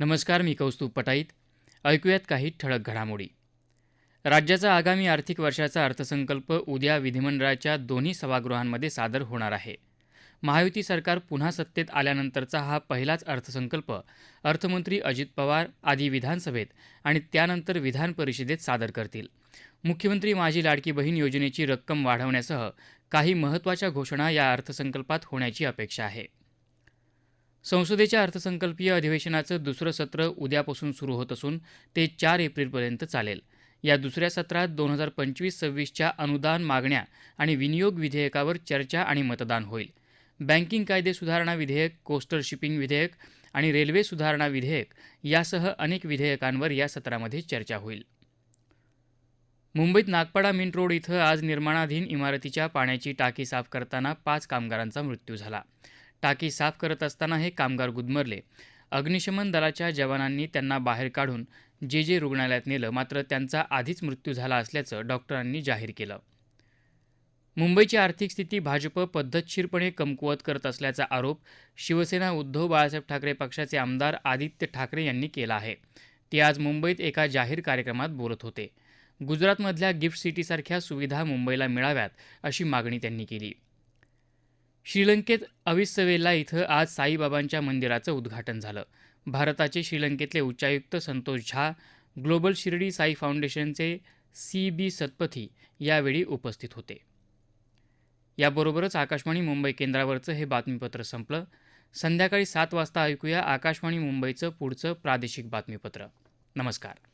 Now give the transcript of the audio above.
नमस्कार मी कौस्तुभ पटाईत. ऐकूयात काही ठळक घडामोडी. राज्याचा आगामी आर्थिक वर्षाचा अर्थसंकल्प उद्या विधिमंडळाच्या दोन्ही सभागृहांमध्ये सादर होणार आहे. महायुती सरकार पुन्हा सत्तेत आल्यानंतरचा हा पहिलाच अर्थसंकल्प अर्थमंत्री अजित पवार आधी विधानसभेत आणि त्यानंतर विधान परिषदेत सादर करतील. मुख्यमंत्री माझी लाडकी बहीण योजनेची रक्कम वाढवण्यासह काही महत्त्वाच्या घोषणा या अर्थसंकल्पात होण्याची अपेक्षा आहे. संसदेच्या अर्थसंकल्पीय अधिवेशनाचं दुसरं सत्र उद्यापासून सुरू होत असून ते चार एप्रिलपर्यंत चालेल. या दुसऱ्या सत्रात दोन हजार पंचवीस सव्वीसच्या अनुदान मागण्या आणि विनियोग विधेयकावर चर्चा आणि मतदान होईल. बँकिंग कायदे सुधारणा विधेयक कोस्टल शिपिंग विधेयक आणि रेल्वे सुधारणा विधेयक यासह अनेक विधेयकांवर या सत्रामध्ये चर्चा होईल. मुंबईत नागपाडा मिंट रोड इथं आज निर्माणाधीन इमारतीच्या पाण्याची टाकी साफ करताना पाच कामगारांचा मृत्यू झाला. टाकी साफ करत असताना हे कामगार गुदमरले. अग्निशमन दलाच्या जवानांनी त्यांना बाहेर काढून जे जे रुग्णालयात नेलं मात्र त्यांचा आधीच मृत्यू झाला असल्याचं डॉक्टरांनी जाहीर केलं. मुंबईची आर्थिक स्थिती भाजप पद्धतशीरपणे कमकुवत करत असल्याचा आरोप शिवसेना उद्धव बाळासाहेब ठाकरे पक्षाचे आमदार आदित्य ठाकरे यांनी केला आहे. ते आज मुंबईत एका जाहीर कार्यक्रमात बोलत होते. गुजरातमधल्या गिफ्ट सिटीसारख्या सुविधा मुंबईला मिळाव्यात अशी मागणी त्यांनी केली. श्रीलंकेत अविस्सवेला इथं आज साईबाबांच्या मंदिराचं उद्घाटन झालं. भारताचे श्रीलंकेतले उच्चायुक्त संतोष झा ग्लोबल शिर्डी साई फाउंडेशनचे सी बी सतपथी यावेळी उपस्थित होते. याबरोबरच आकाशवाणी मुंबई केंद्रावरचं हे बातमीपत्र संपलं. संध्याकाळी सात वाजता ऐकूया आकाशवाणी मुंबईचं पुढचं प्रादेशिक बातमीपत्र. नमस्कार.